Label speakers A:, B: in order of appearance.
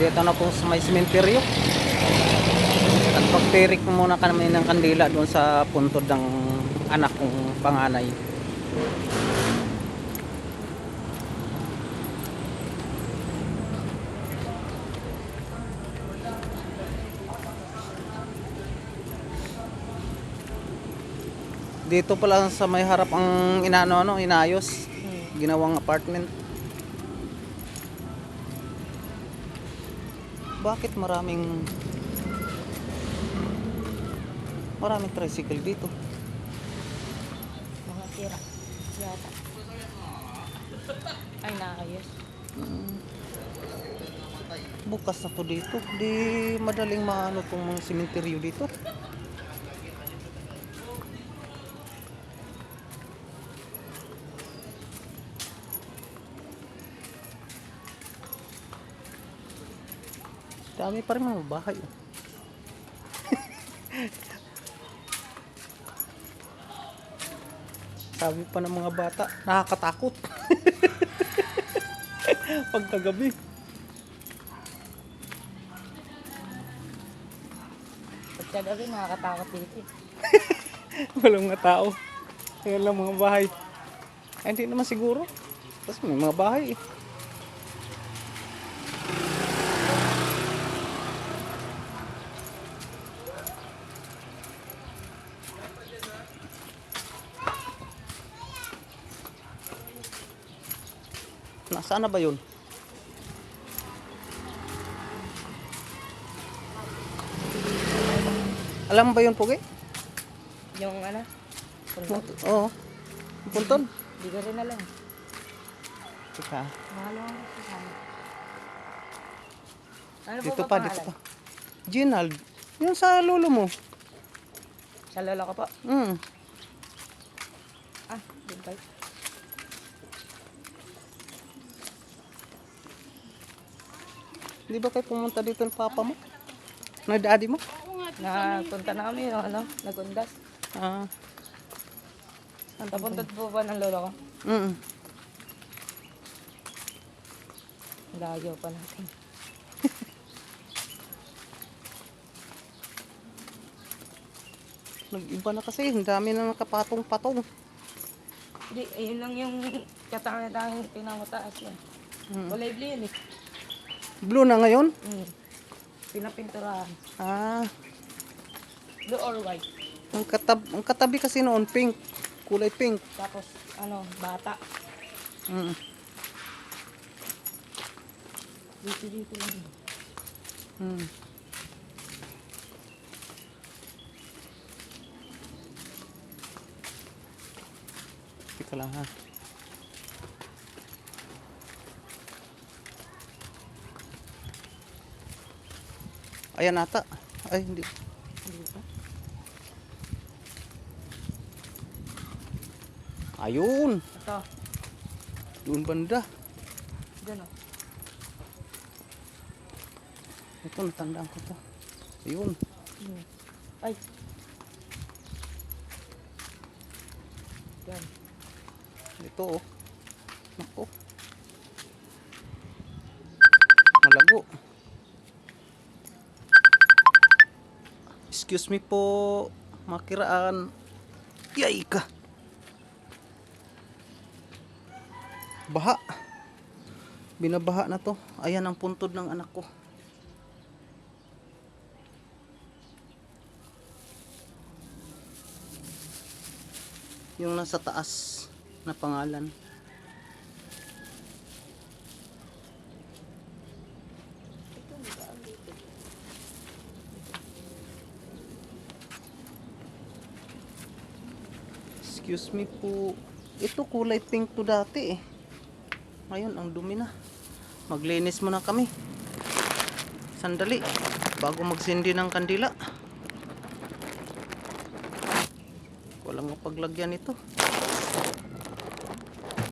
A: Dito na po sa may sementeryo. At pagtirik muna kami ng kandila doon sa puntod ng anak kong panganay. Dito pala sa may harap ang inaano ano, inayos. Ginawang apartment. Bakit maraming maraming tricycle dito?
B: Mga tira. Yata. Ay, naayos.
A: Bukas na to dito. Di madaling maano tong mga sementeryo dito. Dami pa rin mga bahay. oh. Sabi pa ng mga bata, nakakatakot. Pagkagabi.
B: Pagkagabi, nakakatakot dito. eh.
A: Walang mga tao. Ayan lang mga bahay. Ay, hindi naman siguro. Tapos may mga bahay eh. Nasaan na ba yun? Alam mo ba yun, Pugi?
B: Yung ano? Kung
A: Punt- Oo. Puntod.
B: Hindi ko rin alam.
A: Teka.
B: Mahalo sana. Ano
A: Dito pa, dito pa. Ginald. Yung sa lolo mo.
B: Sa lola ko po.
A: Mm.
B: Ah, din pa.
A: Di ba kayo pumunta dito ng papa mo? Na daddy mo?
B: Napunta na kami, yung ano, nagundas.
A: Ah.
B: Napunta po ba ng lola ko?
A: Mm.
B: Layo pa natin.
A: Nag-iba na kasi. Ang dami na nakapatong-patong.
B: Hindi, ayun lang yung katangan tayong pinamataas yan.
A: Mm.
B: Kulay blue yun eh.
A: Blue na ngayon?
B: Mm. Pinapinturahan.
A: Ah.
B: Blue or white.
A: Ang, katab ang katabi kasi noon, pink. Kulay pink.
B: Tapos, ano, bata.
A: Mm.
B: Dito, dito lang.
A: Mm. Teka lang ha. Ayan ata. Ay, hindi. Ayun.
B: Ito.
A: Doon banda.
B: Diyan o.
A: Ito, natandaan ko to. Ayun.
B: Hmm. Ay. Yan.
A: Ito oh. Nako. Malago. Excuse me po. Makiraan. Yay ka. Baha. Binabaha na to. Ayan ang puntod ng anak ko. Yung nasa taas na pangalan. Excuse me po. Ito kulay pink to dati eh. Ngayon ang dumi na. Maglinis muna kami. Sandali. Bago magsindi ng kandila. Walang mapaglagyan ito.